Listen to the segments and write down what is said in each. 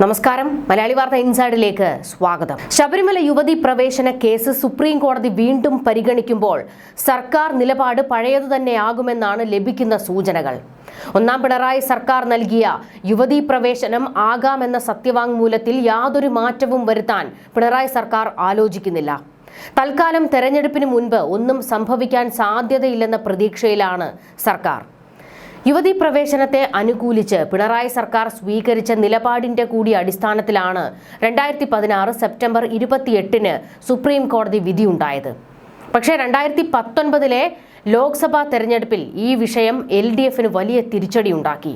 നമസ്കാരം. മലയാളി വാർത്ത ഇൻസൈഡിലേക്ക് സ്വാഗതം. ശബരിമല യുവതി പ്രവേശന കേസ് സുപ്രീം കോടതി വീണ്ടും പരിഗണിക്കുമ്പോൾ സർക്കാർ നിലപാട് പഴയതു തന്നെയാകുമെന്നാണ് ലഭിക്കുന്ന സൂചനകൾ. ഒന്നാം പിണറായി സർക്കാർ നൽകിയ യുവതീ പ്രവേശനം ആകാമെന്ന സത്യവാങ്മൂലത്തിൽ യാതൊരു മാറ്റവും വരുത്താൻ പിണറായി സർക്കാർ ആലോചിക്കുന്നില്ല. തൽക്കാലം തെരഞ്ഞെടുപ്പിന് മുൻപ് ഒന്നും സംഭവിക്കാൻ സാധ്യതയില്ലെന്ന പ്രതീക്ഷയിലാണ് സർക്കാർ. യുവതീ പ്രവേശനത്തെ അനുകൂലിച്ച് പിണറായി സർക്കാർ സ്വീകരിച്ച നിലപാടിന്റെ കൂടി അടിസ്ഥാനത്തിലാണ് രണ്ടായിരത്തി പതിനാറ് സെപ്റ്റംബർ ഇരുപത്തിയെട്ടിന് സുപ്രീം കോടതി വിധിയുണ്ടായത്. പക്ഷേ രണ്ടായിരത്തി പത്തൊൻപതിലെ ലോക്സഭാ തെരഞ്ഞെടുപ്പിൽ ഈ വിഷയം എൽ ഡി എഫിന് വലിയ തിരിച്ചടിയുണ്ടാക്കി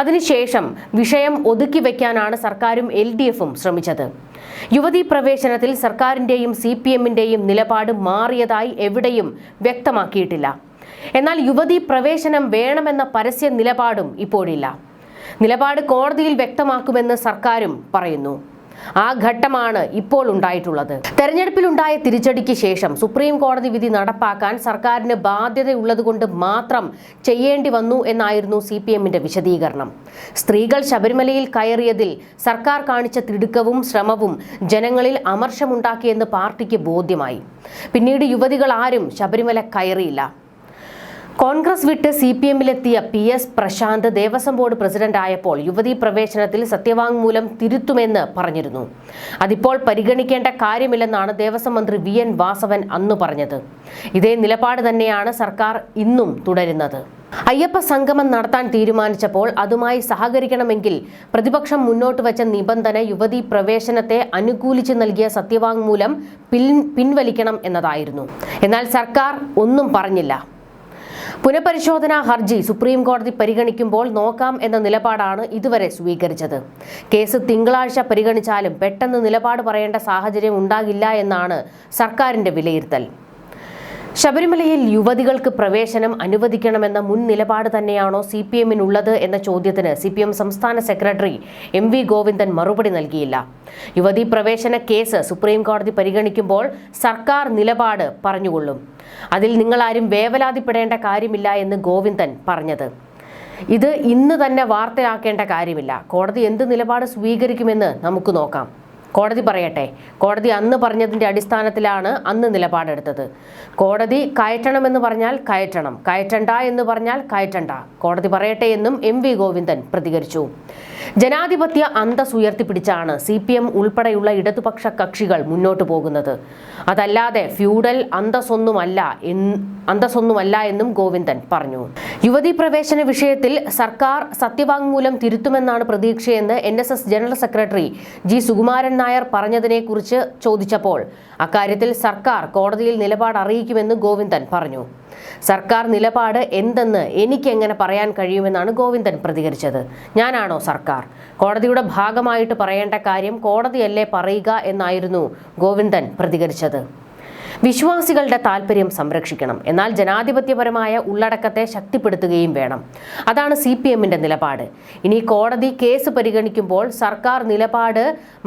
അതിനുശേഷം വിഷയം ഒതുക്കി വയ്ക്കാനാണ് സർക്കാരും എൽ ഡി എഫും ശ്രമിച്ചത്. യുവതീ പ്രവേശനത്തിൽ സർക്കാരിന്റെയും സി പി എമ്മിന്റെയും നിലപാട് മാറിയതായി എവിടെയും വ്യക്തമാക്കിയിട്ടില്ല. എന്നാൽ യുവതീ പ്രവേശനം വേണമെന്ന പരസ്യ നിലപാടും ഇപ്പോഴില്ല. നിലപാട് കോടതിയിൽ വ്യക്തമാക്കുമെന്ന് സർക്കാരും പറയുന്നു. ആ ഘട്ടമാണ് ഇപ്പോൾ ഉണ്ടായിട്ടുള്ളത്. തെരഞ്ഞെടുപ്പിലുണ്ടായ തിരിച്ചടിക്ക് ശേഷം സുപ്രീം കോടതി വിധി നടപ്പാക്കാൻ സർക്കാരിന് ബാധ്യതയുള്ളതുകൊണ്ട് മാത്രം ചെയ്യേണ്ടി വന്നു എന്നായിരുന്നു സി പി എമ്മിന്റെ വിശദീകരണം. സ്ത്രീകൾ ശബരിമലയിൽ കയറിയതിൽ സർക്കാർ കാണിച്ച തിടുക്കവും ശ്രമവും ജനങ്ങളിൽ അമർഷമുണ്ടാക്കിയെന്ന് പാർട്ടിക്ക് ബോധ്യമായി. പിന്നീട് യുവതികൾ ആരും ശബരിമല കയറിയില്ല. കോൺഗ്രസ് വിട്ട് C P എമ്മിലെത്തിയ P S Prashanth Devaswom board president ആയപ്പോൾ യുവതീ പ്രവേശനത്തിൽ സത്യവാങ്മൂലം തിരുത്തുമെന്ന് പറഞ്ഞിരുന്നു. അതിപ്പോൾ പരിഗണിക്കേണ്ട കാര്യമില്ലെന്നാണ് ദേവസ്വം മന്ത്രി വി എൻ വാസവൻ അന്ന് പറഞ്ഞത്. ഇതേ നിലപാട് തന്നെയാണ് സർക്കാർ ഇന്നും തുടരുന്നത്. അയ്യപ്പ സംഗമം നടത്താൻ തീരുമാനിച്ചപ്പോൾ അതുമായി സഹകരിക്കണമെങ്കിൽ പ്രതിപക്ഷം മുന്നോട്ട് വെച്ച നിബന്ധന യുവതീ പ്രവേശനത്തെ അനുകൂലിച്ച് നൽകിയ സത്യവാങ്മൂലം പിൻ പിൻവലിക്കണം എന്നതായിരുന്നു. എന്നാൽ സർക്കാർ ഒന്നും പറഞ്ഞില്ല. പുനഃപരിശോധനാ ഹർജി സുപ്രീം കോടതി പരിഗണിക്കുമ്പോൾ നോക്കാം എന്ന നിലപാടാണ് ഇതുവരെ സ്വീകരിച്ചത്. കേസ് തിങ്കളാഴ്ച പരിഗണിച്ചാലും പെട്ടെന്ന് നിലപാട് പറയേണ്ട സാഹചര്യം ഉണ്ടാകില്ല എന്നാണ് സർക്കാരിന്റെ വിലയിരുത്തൽ. ശബരിമലയിൽ യുവതികൾക്ക് പ്രവേശനം അനുവദിക്കണമെന്ന മുൻ നിലപാട് തന്നെയാണോ സി പി എമ്മിനുള്ളത് എന്ന ചോദ്യത്തിന് സി പി എം സംസ്ഥാന സെക്രട്ടറി എം വി ഗോവിന്ദൻ മറുപടി നൽകിയില്ല. യുവതി പ്രവേശന കേസ് സുപ്രീം കോടതി പരിഗണിക്കുമ്പോൾ സർക്കാർ നിലപാട് പറഞ്ഞുകൊള്ളും. അതിൽ നിങ്ങളാരും വേവലാതിപ്പെടേണ്ട കാര്യമില്ല എന്ന് ഗോവിന്ദൻ പറഞ്ഞത്. ഇത് ഇന്ന് തന്നെ വാർത്തയാക്കേണ്ട കാര്യമില്ല. കോടതി എന്ത് നിലപാട് സ്വീകരിക്കുമെന്ന് നമുക്ക് നോക്കാം. കോടതി പറയട്ടെ. കോടതി അന്ന് പറഞ്ഞതിന്റെ അടിസ്ഥാനത്തിലാണ് അന്ന് നിലപാടെടുത്തത്. കോടതി കയറ്റണമെന്ന് പറഞ്ഞാൽ കയറ്റണം. കയറ്റണ്ട എന്ന് പറഞ്ഞാൽ കയറ്റണ്ട. കോടതി പറയട്ടെ എന്നും എം വി ഗോവിന്ദൻ പ്രതികരിച്ചു. ജനാധിപത്യ അന്തസ് ഉയർത്തിപ്പിടിച്ചാണ് സി പി എം ഉൾപ്പെടെയുള്ള ഇടതുപക്ഷ കക്ഷികൾ മുന്നോട്ടു പോകുന്നത്. അതല്ലാതെ ഫ്യൂഡൽ അന്തസ്സൊന്നുമല്ല അന്തസ്സൊന്നുമല്ല എന്നും ഗോവിന്ദൻ പറഞ്ഞു. യുവതി പ്രവേശന വിഷയത്തിൽ സർക്കാർ സത്യവാങ്മൂലം തിരുത്തുമെന്നാണ് പ്രതീക്ഷയെന്ന് N S S general secretary G Sukumaran Nair പറഞ്ഞതിനെക്കുറിച്ച് ചോദിച്ചപ്പോൾ അക്കാര്യത്തിൽ സർക്കാർ കോടതിയിൽ നിലപാട് അറിയിക്കുമെന്ന് ഗോവിന്ദൻ പറഞ്ഞു. സർക്കാർ നിലപാട് എന്തെന്ന് എനിക്കെങ്ങനെ പറയാൻ കഴിയുമെന്നാണ് ഗോവിന്ദൻ പ്രതികരിച്ചത്. ഞാനാണോ സർക്കാർ? കോടതിയുടെ ഭാഗമായിട്ട് പറയേണ്ട കാര്യം കോടതിയല്ലേ പറയുക എന്നായിരുന്നു ഗോവിന്ദൻ പ്രതികരിച്ചത്. വിശ്വാസികളുടെ താല്പര്യം സംരക്ഷിക്കണം. എന്നാൽ ജനാധിപത്യപരമായ ഉള്ളടക്കത്തെ ശക്തിപ്പെടുത്തുകയും വേണം. അതാണ് സി പി എമ്മിന്റെ നിലപാട്. ഇനി കോടതി കേസ് പരിഗണിക്കുമ്പോൾ സർക്കാർ നിലപാട്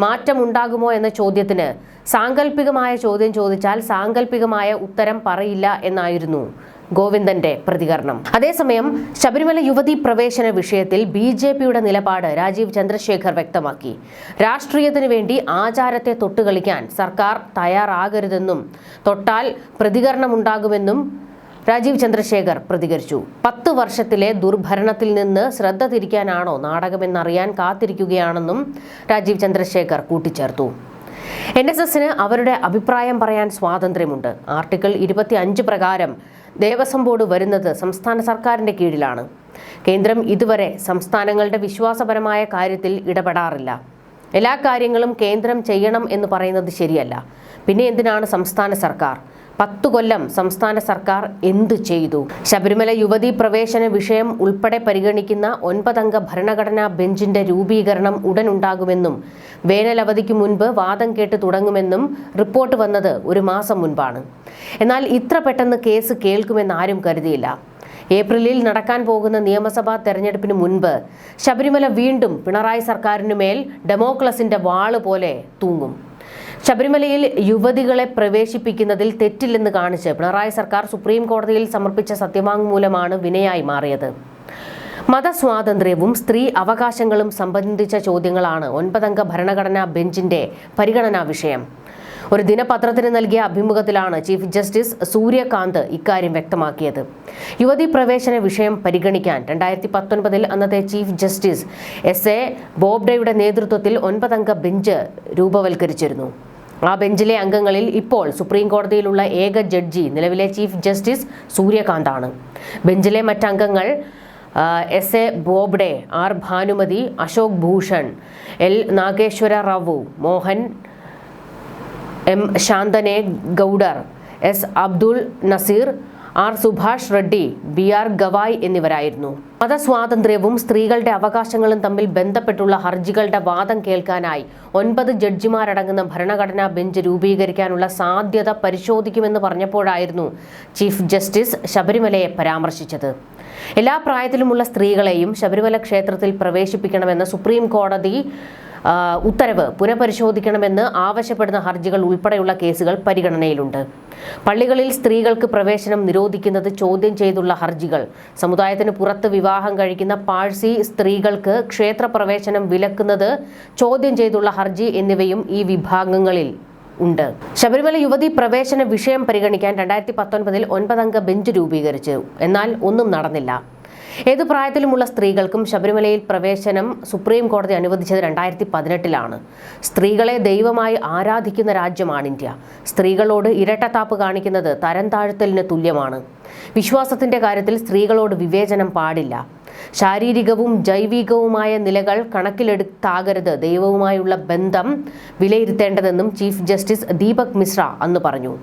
മാറ്റമുണ്ടാകുമോ എന്ന ചോദ്യത്തിന് സാങ്കല്പികമായ ചോദ്യം ചോദിച്ചാൽ സാങ്കല്പികമായ ഉത്തരം പറയില്ല എന്നായിരുന്നു ഗോവിന്ദന്റെ പ്രതികരണം. അതേസമയം ശബരിമല യുവതി പ്രവേശന വിഷയത്തിൽ ബി ജെ പിയുടെ നിലപാട് രാജീവ് ചന്ദ്രശേഖർ വ്യക്തമാക്കി. രാഷ്ട്രീയത്തിന് വേണ്ടി ആചാരത്തെ തൊട്ടുകളിക്കാൻ സർക്കാർ തയ്യാറാകരുതെന്നും തൊട്ടാൽ പ്രതികരണമുണ്ടാകുമെന്നും രാജീവ് ചന്ദ്രശേഖർ പ്രതികരിച്ചു. പത്ത് വർഷത്തിലെ ദുർഭരണത്തിൽ നിന്ന് ശ്രദ്ധ തിരിക്കാനാണോ നാടകമെന്നറിയാൻ കാത്തിരിക്കുകയാണെന്നും രാജീവ് ചന്ദ്രശേഖർ കൂട്ടിച്ചേർത്തു. എൻ എസ് എസിന് അവരുടെ അഭിപ്രായം പറയാൻ സ്വാതന്ത്ര്യമുണ്ട്. ആർട്ടിക്കിൾ ഇരുപത്തി അഞ്ച് പ്രകാരം ദേവസ്വം ബോർഡ് വരുന്നത് സംസ്ഥാന സർക്കാരിന്റെ കീഴിലാണ്. കേന്ദ്രം ഇതുവരെ സംസ്ഥാനങ്ങളുടെ വിശ്വാസപരമായ കാര്യത്തിൽ ഇടപെടാറില്ല. എല്ലാ കാര്യങ്ങളും കേന്ദ്രം ചെയ്യണം എന്ന് പറയുന്നത് ശരിയല്ല. പിന്നെ എന്തിനാണ് സംസ്ഥാന സർക്കാർ? പത്തു കൊല്ലം സംസ്ഥാന സർക്കാർ എന്തു ചെയ്തു? ശബരിമല യുവതീ പ്രവേശന വിഷയം ഉൾപ്പെടെ പരിഗണിക്കുന്ന ഒൻപതംഗ ഭരണഘടനാ ബെഞ്ചിന്റെ രൂപീകരണം ഉടൻ ഉണ്ടാകുമെന്നും വേനലവധിക്ക് മുൻപ് വാദം കേട്ട് തുടങ്ങുമെന്നും റിപ്പോർട്ട് വന്നത് ഒരു മാസം മുൻപാണ്. എന്നാൽ ഇത്ര പെട്ടെന്ന് കേസ് കേൾക്കുമെന്ന് ആരും കരുതിയില്ല. ഏപ്രിലിൽ നടക്കാൻ പോകുന്ന നിയമസഭാ തെരഞ്ഞെടുപ്പിന് മുൻപ് ശബരിമല വീണ്ടും പിണറായി സർക്കാരിനുമേൽ മേൽ ഡെമോക്രസിന്റെ വാൾ പോലെ തൂങ്ങും. ശബരിമലയിൽ യുവതികളെ പ്രവേശിപ്പിക്കുന്നതിൽ തെറ്റില്ലെന്ന് കാണിച്ച് പിണറായി സർക്കാർ സുപ്രീം കോടതിയിൽ സമർപ്പിച്ച സത്യവാങ്മൂലമാണ് വിനയായി മാറിയത്. മതസ്വാതന്ത്ര്യവും സ്ത്രീ അവകാശങ്ങളും സംബന്ധിച്ച ചോദ്യങ്ങളാണ് ഒൻപതംഗ ഭരണഘടനാ ബെഞ്ചിന്റെ പരിഗണനാ വിഷയം. ഒരു ദിനപത്രത്തിന് നൽകിയ അഭിമുഖത്തിലാണ് ചീഫ് ജസ്റ്റിസ് സൂര്യകാന്ത് ഇക്കാര്യം വ്യക്തമാക്കിയത്. യുവതി പ്രവേശന വിഷയം പരിഗണിക്കാൻ രണ്ടായിരത്തി പത്തൊൻപതിൽ അന്നത്തെ ചീഫ് ജസ്റ്റിസ് എസ് എ ബോബ്ഡെയുടെ നേതൃത്വത്തിൽ ഒൻപതംഗ ബെഞ്ച് രൂപവൽക്കരിച്ചിരുന്നു. ആ ബെഞ്ചിലെ അംഗങ്ങളിൽ ഇപ്പോൾ സുപ്രീം കോടതിയിലുള്ള ഏക ജഡ്ജി നിലവിലെ ചീഫ് ജസ്റ്റിസ് സൂര്യകാന്താണ്. ബെഞ്ചിലെ മറ്റംഗങ്ങൾ S A Bobde R Bhanumathi Ashok Bhushan L Nageswara Rao Mohan M Shantanagoudar S Abdul Nazeer R Subhash Reddy B R Gavai എന്നിവരായിരുന്നു. മതസ്വാതന്ത്ര്യവും സ്ത്രീകളുടെ അവകാശങ്ങളും തമ്മിൽ ബന്ധപ്പെട്ടുള്ള ഹർജികളുടെ വാദം കേൾക്കാനായി ഒൻപത് ജഡ്ജിമാരടങ്ങുന്ന ഭരണഘടനാ ബെഞ്ച് രൂപീകരിക്കാനുള്ള സാധ്യത പരിശോധിക്കുമെന്ന് പറഞ്ഞപ്പോഴായിരുന്നു ചീഫ് ജസ്റ്റിസ് ശബരിമലയെ പരാമർശിച്ചത്. എല്ലാ പ്രായത്തിലുമുള്ള സ്ത്രീകളെയും ശബരിമല ക്ഷേത്രത്തിൽ പ്രവേശിപ്പിക്കണമെന്ന സുപ്രീം കോടതി ഉത്തരവ് പുനഃപരിശോധിക്കണമെന്ന് ആവശ്യപ്പെടുന്ന ഹർജികൾ ഉൾപ്പെടെയുള്ള കേസുകൾ പരിഗണനയിലുണ്ട്. പള്ളികളിൽ സ്ത്രീകൾക്ക് പ്രവേശനം നിരോധിക്കുന്നത് ചോദ്യം ചെയ്തുള്ള ഹർജികൾ. സമുദായത്തിന് പുറത്ത് വിവാഹം കഴിക്കുന്ന പാഴ്സി സ്ത്രീകൾക്ക് ക്ഷേത്രപ്രവേശനം വിലക്കുന്നത് ചോദ്യം ചെയ്തുള്ള ഹർജി എന്നിവയും ഈ വിഭാഗങ്ങളിൽ ഉണ്ട്. ശബരിമല യുവതി പ്രവേശന വിഷയം പരിഗണിക്കാൻ രണ്ടായിരത്തി പത്തൊൻപതിൽ ഒൻപതംഗ ബെഞ്ച് രൂപീകരിച്ചു. എന്നാൽ ഒന്നും നടന്നില്ല. ഏതു പ്രായത്തിലുമുള്ള സ്ത്രീകൾക്കും ശബരിമലയിൽ പ്രവേശനം സുപ്രീം കോടതി അനുവദിച്ചത് രണ്ടായിരത്തി പതിനെട്ടിലാണ് സ്ത്രീകളെ ദൈവമായി ആരാധിക്കുന്ന രാജ്യമാണ് ഇന്ത്യ. സ്ത്രീകളോട് ഇരട്ടത്താപ്പ് കാണിക്കുന്നത് തരം താഴ്ത്തലിന് തുല്യമാണ്. വിശ്വാസത്തിന്റെ കാര്യത്തിൽ സ്ത്രീകളോട് വിവേചനം പാടില്ല. ശാരീരികവും ജൈവികവുമായ നിലകൾ കണക്കിലെടുത്താകരുത്. ദൈവവുമായുള്ള ബന്ധം വിലയിരുത്തേണ്ടതെന്നും ചീഫ് ജസ്റ്റിസ് ദീപക് മിശ്ര അന്ന് പറഞ്ഞു.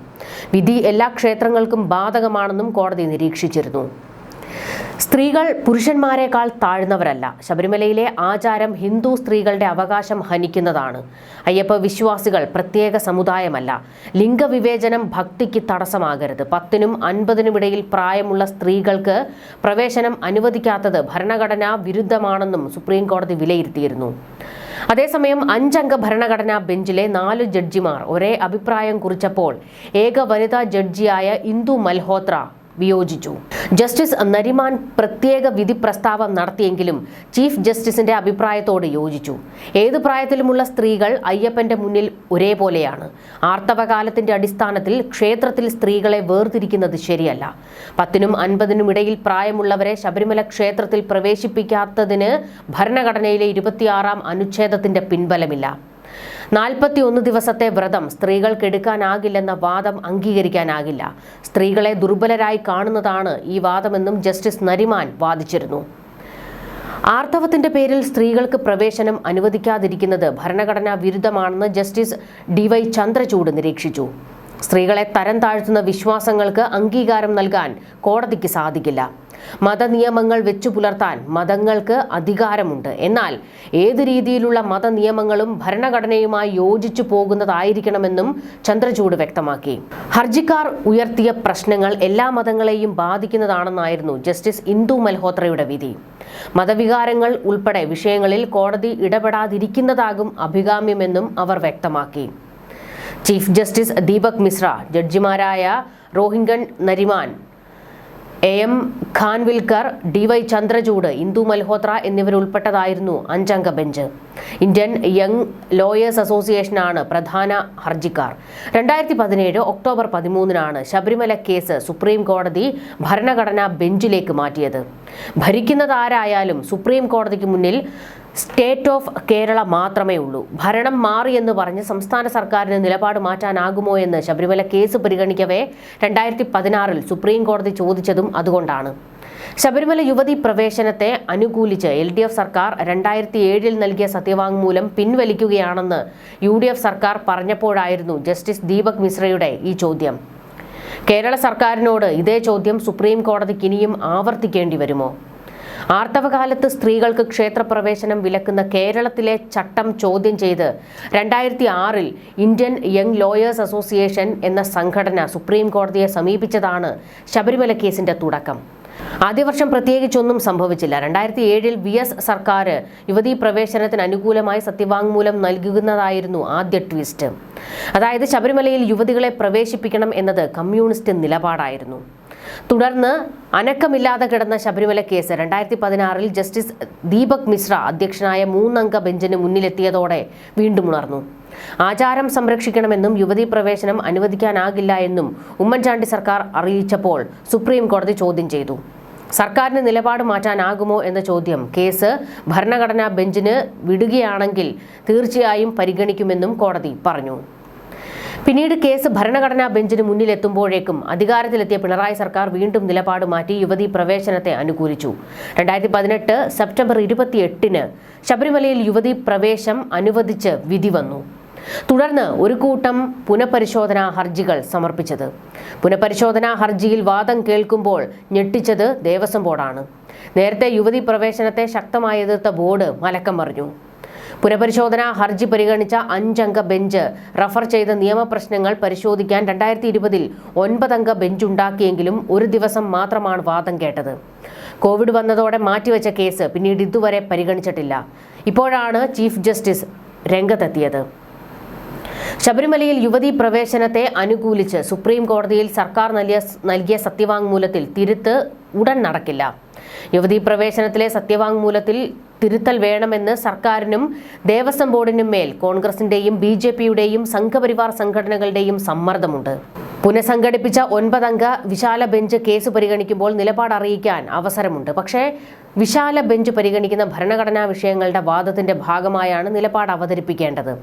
വിധി എല്ലാ ക്ഷേത്രങ്ങൾക്കും ബാധകമാണെന്നും കോടതി നിരീക്ഷിച്ചിരുന്നു. സ്ത്രീകൾ പുരുഷന്മാരെക്കാൾ താഴ്ന്നവരല്ല. ശബരിമലയിലെ ആചാരം ഹിന്ദു സ്ത്രീകളുടെ അവകാശം ഹനിക്കുന്നതാണ്. അയ്യപ്പ വിശ്വാസികൾ പ്രത്യേക സമുദായമല്ല. ലിംഗവിവേചനം ഭക്തിക്ക് തടസ്സമാകരുത്. പത്തിനും അൻപതിനും ഇടയിൽ പ്രായമുള്ള സ്ത്രീകൾക്ക് പ്രവേശനം അനുവദിക്കാത്തത് ഭരണഘടനാ വിരുദ്ധമാണെന്നും സുപ്രീം കോടതി വിലയിരുത്തിയിരുന്നു. അതേസമയം അഞ്ചംഗ ഭരണഘടനാ ബെഞ്ചിലെ നാല് ജഡ്ജിമാർ ഒരേ അഭിപ്രായം കുറിച്ചപ്പോൾ ഏക വനിതാ ജഡ്ജിയായ ഇന്ദു മൽഹോത്ര വിയോജിച്ചു. ജസ്റ്റിസ് നരിമാൻ പ്രത്യേക വിധി പ്രസ്താവം നടത്തിയെങ്കിലും ചീഫ് ജസ്റ്റിസിന്റെ അഭിപ്രായത്തോട് യോജിച്ചു. ഏത് പ്രായത്തിലുമുള്ള സ്ത്രീകൾ അയ്യപ്പന്റെ മുന്നിൽ ഒരേപോലെയാണ്? ആർത്തവകാലത്തിന്റെ അടിസ്ഥാനത്തിൽ ക്ഷേത്രത്തിൽ സ്ത്രീകളെ വേർതിരിക്കുന്നത് ശരിയല്ല. പത്തിനും അൻപതിനും ഇടയിൽ പ്രായമുള്ളവരെ ശബരിമല ക്ഷേത്രത്തിൽ പ്രവേശിപ്പിക്കാത്തതിന് ഭരണഘടനയിലെ ഇരുപത്തിയാറാം അനുച്ഛേദത്തിന്റെ പിൻബലമില്ല. നാൽപ്പത്തി ഒന്ന് ദിവസത്തെ വ്രതം സ്ത്രീകൾക്ക് എടുക്കാനാകില്ലെന്ന വാദം അംഗീകരിക്കാനാകില്ല. സ്ത്രീകളെ ദുർബലരായി കാണുന്നതാണ് ഈ വാദമെന്നും ജസ്റ്റിസ് നരിമാൻ വാദിച്ചിരുന്നു. ആർത്തവത്തിന്റെ പേരിൽ സ്ത്രീകൾക്ക് പ്രവേശനം അനുവദിക്കാതിരിക്കുന്നത് ഭരണഘടനാ വിരുദ്ധമാണെന്ന് ജസ്റ്റിസ് ഡി വൈ ചന്ദ്രചൂഡ് നിരീക്ഷിച്ചു. സ്ത്രീകളെ തരം താഴ്ത്തുന്ന വിശ്വാസങ്ങൾക്ക് അംഗീകാരം നൽകാൻ കോടതിക്ക് സാധിക്കില്ല. മതനിയമങ്ങൾ വെച്ചു പുലർത്താൻ മതങ്ങൾക്ക് അധികാരമുണ്ട്. എന്നാൽ ഏത് രീതിയിലുള്ള മതനിയമങ്ങളും ഭരണഘടനയുമായി യോജിച്ചു പോകുന്നതായിരിക്കണമെന്നും ചന്ദ്രചൂഡ് വ്യക്തമാക്കി. ഹർജിക്കാർ ഉയർത്തിയ പ്രശ്നങ്ങൾ എല്ലാ മതങ്ങളെയും ബാധിക്കുന്നതാണെന്നായിരുന്നു ജസ്റ്റിസ് ഇന്ദു മൽഹോത്രയുടെ വിധി. മതവികാരങ്ങൾ ഉൾപ്പെടെ വിഷയങ്ങളിൽ കോടതി ഇടപെടാതിരിക്കുന്നതാകും അഭികാമ്യമെന്നും അവർ വ്യക്തമാക്കി. Chief justice Deepak Misra ജഡ്ജിമാരായ Rohinton Nariman A M Khanwilkar D Y Chandrachud Indu Malhotra എന്നിവരുൾപ്പെട്ടതായിരുന്നു അഞ്ചംഗ ബെഞ്ച്. ഇന്ത്യൻ യങ് ലോയേഴ്സ് അസോസിയേഷനാണ് പ്രധാന ഹർജിക്കാർ. രണ്ടായിരത്തി പതിനേഴ് ഒക്ടോബർ പതിമൂന്നിനാണ് ശബരിമല കേസ് സുപ്രീം കോടതി ഭരണഘടനാ ബെഞ്ചിലേക്ക് മാറ്റിയത്. ഭരിക്കുന്നതാരായാലും സുപ്രീം കോടതിക്ക് മുന്നിൽ സ്റ്റേറ്റ് ഓഫ് കേരള മാത്രമേ ഉള്ളൂ. ഭരണം മാറി എന്ന് പറഞ്ഞ് സംസ്ഥാന സർക്കാരിന് നിലപാട് മാറ്റാനാകുമോ എന്ന് ശബരിമല കേസ് പരിഗണിക്കവേ രണ്ടായിരത്തി പതിനാറിൽ സുപ്രീം കോടതി ചോദിച്ചതും അതുകൊണ്ടാണ്. ശബരിമല യുവതി പ്രവേശനത്തെ അനുകൂലിച്ച് എൽ ഡി എഫ് സർക്കാർ രണ്ടായിരത്തി ഏഴിൽ നൽകിയ സത്യവാങ്മൂലം പിൻവലിക്കുകയാണെന്ന് യു ഡി എഫ് സർക്കാർ പറഞ്ഞപ്പോഴായിരുന്നു ജസ്റ്റിസ് ദീപക് മിശ്രയുടെ ഈ ചോദ്യം. കേരള സർക്കാരിനോട് ഇതേ ചോദ്യം സുപ്രീം കോടതിക്ക് ഇനിയും ആവർത്തിക്കേണ്ടി വരുമോ? ആർത്തവകാലത്ത് സ്ത്രീകൾക്ക് ക്ഷേത്രപ്രവേശനം വിലക്കുന്ന കേരളത്തിലെ ചട്ടം ചോദ്യം ചെയ്ത് രണ്ടായിരത്തി ആറിൽ ഇന്ത്യൻ യങ് ലോയേഴ്സ് അസോസിയേഷൻ എന്ന സംഘടന സുപ്രീം കോടതിയെ സമീപിച്ചതാണ് ശബരിമല കേസിന്റെ തുടക്കം. ആദ്യ വർഷം പ്രത്യേകിച്ചൊന്നും സംഭവിച്ചില്ല. രണ്ടായിരത്തി ഏഴിൽ വി എസ് സർക്കാർ യുവതീ പ്രവേശനത്തിന് അനുകൂലമായി സത്യവാങ്മൂലം നൽകുന്നതായിരുന്നു ആദ്യ ട്വിസ്റ്റ്. അതായത് ശബരിമലയിൽ യുവതികളെ പ്രവേശിപ്പിക്കണം എന്നത് കമ്മ്യൂണിസ്റ്റ് നിലപാടായിരുന്നു. തുടർന്ന് അനക്കമില്ലാതെ കിടന്ന ശബരിമല കേസ്. രണ്ടായിരത്തി പതിനാറിൽ ജസ്റ്റിസ് ദീപക് മിശ്ര അധ്യക്ഷനായ മൂന്നംഗ ബെഞ്ചിന് മുന്നിലെത്തിയതോടെ വീണ്ടും ഉണർന്നു. ആചാരം സംരക്ഷിക്കണമെന്നും യുവതി പ്രവേശനം അനുവദിക്കാനാകില്ല എന്നും ഉമ്മൻചാണ്ടി സർക്കാർ അറിയിച്ചപ്പോൾ സുപ്രീം കോടതി ചോദ്യം ചെയ്തു. സർക്കാരിന് നിലപാട് മാറ്റാനാകുമോ എന്ന ചോദ്യം കേസ് ഭരണഘടനാ ബെഞ്ചിന് വിടുകയാണെങ്കിൽ തീർച്ചയായും പരിഗണിക്കുമെന്നും കോടതി പറഞ്ഞു. പിന്നീട് കേസ് ഭരണഘടനാ ബെഞ്ചിന് മുന്നിലെത്തുമ്പോഴേക്കും അധികാരത്തിലെത്തിയ പിണറായി സർക്കാർ വീണ്ടും നിലപാട് മാറ്റി യുവതി പ്രവേശനത്തെ അനുകൂലിച്ചു. രണ്ടായിരത്തി പതിനെട്ട് സെപ്റ്റംബർ ഇരുപത്തിയെട്ടിന് ശബരിമലയിൽ യുവതി പ്രവേശം അനുവദിച്ച് വിധി വന്നു. തുടർന്ന് ഒരു കൂട്ടം പുനഃപരിശോധനാ ഹർജികൾ സമർപ്പിച്ചത്. പുനഃപരിശോധനാ ഹർജിയിൽ വാദം കേൾക്കുമ്പോൾ ഞെട്ടിച്ചത് ദേവസ്വം ബോർഡാണ്. നേരത്തെ യുവതി പ്രവേശനത്തെ ശക്തമായി എതിർത്ത ബോർഡ് മലക്കം മറിഞ്ഞു പുനഃപരിശോധനാ ഹർജി പരിഗണിച്ച അഞ്ചംഗ ബെഞ്ച് റഫർ ചെയ്ത നിയമപ്രശ്നങ്ങൾ പരിശോധിക്കാൻ രണ്ടായിരത്തി ഇരുപതിൽ ഒൻപതംഗ ബെഞ്ചുണ്ടാക്കിയെങ്കിലും ഒരു ദിവസം മാത്രമാണ് വാദം കേട്ടത്. കോവിഡ് വന്നതോടെ മാറ്റിവെച്ച കേസ് പിന്നീട് ഇതുവരെ പരിഗണിച്ചിട്ടില്ല. ഇപ്പോഴാണ് ചീഫ് ജസ്റ്റിസ് രംഗത്തെത്തിയത്. ശബരിമലയിൽ യുവതി പ്രവേശനത്തെ അനുകൂലിച്ച് സുപ്രീം കോടതിയിൽ സർക്കാർ നൽകിയ നൽകിയ സത്യവാങ്മൂലത്തിൽ തിരുത്ത് ഉടൻ നടക്കില്ല. യുവതീ പ്രവേശനത്തിലെ സത്യവാങ്മൂലത്തിൽ തിരുത്തൽ വേണമെന്ന് സർക്കാരിനും ദേവസ്വം ബോർഡിനും മേൽ കോൺഗ്രസിന്റെയും ബി ജെ പിയുടെയും സംഘപരിവാർ സംഘടനകളുടെയും സമ്മർദ്ദമുണ്ട്. പുനഃസംഘടിപ്പിച്ച ഒൻപതംഗ വിശാല ബെഞ്ച് കേസ് പരിഗണിക്കുമ്പോൾ നിലപാട് അറിയിക്കാൻ അവസരമുണ്ട്. പക്ഷേ വിശാല ബെഞ്ച് പരിഗണിക്കുന്ന ഭരണഘടനാ വിഷയങ്ങളുടെ വാദത്തിന്റെ ഭാഗമായാണ് നിലപാട് അവതരിപ്പിക്കേണ്ടത്.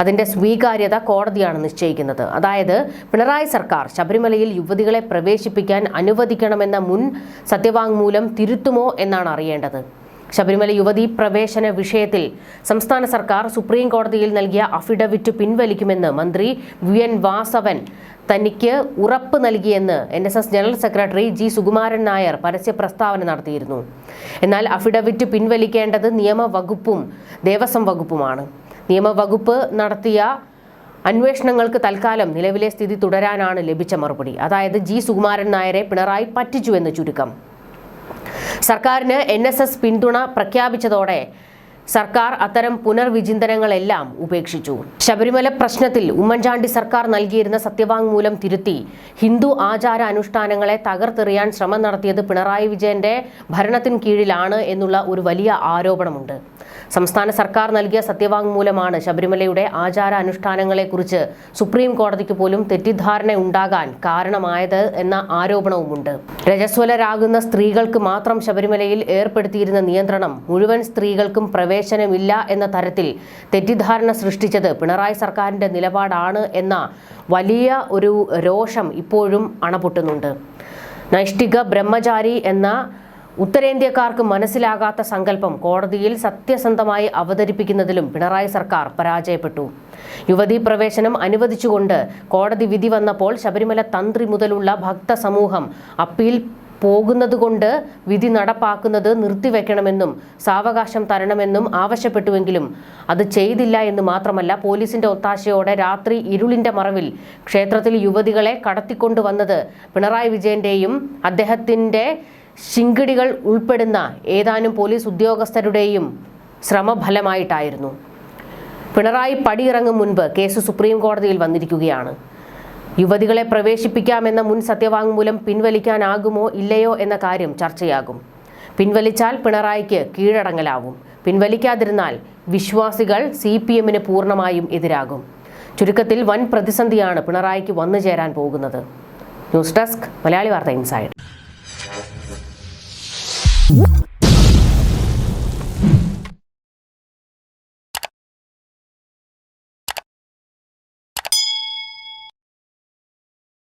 അതിന്റെ സ്വീകാര്യത കോടതിയാണ് നിശ്ചയിക്കുന്നത്. അതായത് പിണറായി സർക്കാർ ശബരിമലയിൽ യുവതികളെ പ്രവേശിപ്പിക്കാൻ അനുവദിക്കണമെന്ന മുൻ സത്യവാങ്മൂലം തിരുത്തുമോ എന്നാണ് അറിയേണ്ടത്. ശബരിമല യുവതീ പ്രവേശന വിഷയത്തിൽ സംസ്ഥാന സർക്കാർ സുപ്രീം കോടതിയിൽ നൽകിയ അഫിഡവിറ്റ് പിൻവലിക്കുമെന്ന് മന്ത്രി വി എൻ വാസവൻ തനിക്ക് ഉറപ്പ് നൽകിയെന്ന് N S S general secretary G Sukumaran Nair പരസ്യ പ്രസ്താവന നടത്തിയിരുന്നു. എന്നാൽ അഫിഡവിറ്റ് പിൻവലിക്കേണ്ടത് നിയമവകുപ്പും ദേവസ്വം വകുപ്പുമാണ്. നിയമവകുപ്പ് നടത്തിയ അന്വേഷണങ്ങൾക്ക് തൽക്കാലം നിലവിലെ സ്ഥിതി തുടരാനാണ് ലഭിച്ച മറുപടി. അതായത് ജി സുകുമാരൻ നായരെ പിണറായി പറ്റിച്ചുവെന്ന് ചുരുക്കം. സർക്കാരിന് എൻ പിന്തുണ പ്രഖ്യാപിച്ചതോടെ സർക്കാർ അത്തരം പുനർവിചിന്തനങ്ങളെല്ലാം ഉപേക്ഷിച്ചു. ശബരിമല പ്രശ്നത്തിൽ ഉമ്മൻചാണ്ടി സർക്കാർ നൽകിയിരുന്ന സത്യവാങ്മൂലം തിരുത്തി. ഹിന്ദു ആചാര അനുഷ്ഠാനങ്ങളെ തകർത്തെറിയാൻ ശ്രമം നടത്തിയത് പിണറായി വിജയന്റെ ഭരണത്തിന് കീഴിലാണ് എന്നുള്ള ഒരു വലിയ ആരോപണമുണ്ട്. സംസ്ഥാന സർക്കാർ നൽകിയ സത്യവാങ്മൂലമാണ് ശബരിമലയുടെ ആചാര അനുഷ്ഠാനങ്ങളെക്കുറിച്ച് സുപ്രീം കോടതിക്ക് പോലും തെറ്റിദ്ധാരണ ഉണ്ടാകാൻ കാരണമായത് എന്ന ആരോപണവുമുണ്ട്. രജസ്വലരാകുന്ന സ്ത്രീകൾക്ക് മാത്രം ശബരിമലയിൽ ഏർപ്പെടുത്തിയിരുന്ന നിയന്ത്രണം മുഴുവൻ സ്ത്രീകൾക്കും പ്രവേശനമില്ല എന്ന തരത്തിൽ തെറ്റിദ്ധാരണ സൃഷ്ടിച്ചത് പിണറായി സർക്കാരിന്റെ നിലപാടാണ് എന്ന വലിയ ഒരു രോഷം ഇപ്പോഴും അണപൊട്ടുന്നുണ്ട്. നൈഷ്ഠിക ബ്രഹ്മചാരി എന്ന ഉത്തരേന്ത്യക്കാർക്ക് മനസ്സിലാകാത്ത സങ്കല്പം കോടതിയിൽ സത്യസന്ധമായി അവതരിപ്പിക്കുന്നതിലും പിണറായി സർക്കാർ പരാജയപ്പെട്ടു. യുവതീ പ്രവേശനം അനുവദിച്ചുകൊണ്ട് കോടതി വിധി വന്നപ്പോൾ ശബരിമല തന്ത്രി മുതലുള്ള ഭക്ത സമൂഹം അപ്പീൽ പോകുന്നതുകൊണ്ട് വിധി നടപ്പാക്കുന്നത് നിർത്തിവെക്കണമെന്നും സാവകാശം തരണമെന്നും ആവശ്യപ്പെട്ടുവെങ്കിലും അത് ചെയ്തില്ല എന്ന് മാത്രമല്ല പോലീസിന്റെ ഒത്താശയോടെ രാത്രി ഇരുളിന്റെ മറവിൽ ക്ഷേത്രത്തിൽ യുവതികളെ കടത്തിക്കൊണ്ടുവന്നത് പിണറായി വിജയന്റെയും അദ്ദേഹത്തിന്റെ ശിങ്കിടികൾ ഉൾപ്പെടുന്ന ഏതാനും പോലീസ് ഉദ്യോഗസ്ഥരുടെയും ശ്രമഫലമായിട്ടായിരുന്നു. പിണറായി പടിയിറങ്ങും മുൻപ് കേസ് സുപ്രീം കോടതിയിൽ വന്നിരിക്കുകയാണ്. യുവതികളെ പ്രവേശിപ്പിക്കാമെന്ന മുൻ സത്യവാങ്മൂലം പിൻവലിക്കാനാകുമോ ഇല്ലയോ എന്ന കാര്യം ചർച്ചയാകും. പിൻവലിച്ചാൽ പിണറായിക്ക് കീഴടങ്ങലാവും. പിൻവലിക്കാതിരുന്നാൽ വിശ്വാസികൾ സി പി എമ്മിന് പൂർണമായും എതിരാകും. ചുരുക്കത്തിൽ വൻ പ്രതിസന്ധിയാണ് പിണറായിക്ക് വന്നു ചേരാൻ പോകുന്നത്. ന്യൂസ് ഡെസ്ക് മലയാളി വാർത്ത ഇൻസൈഡ്.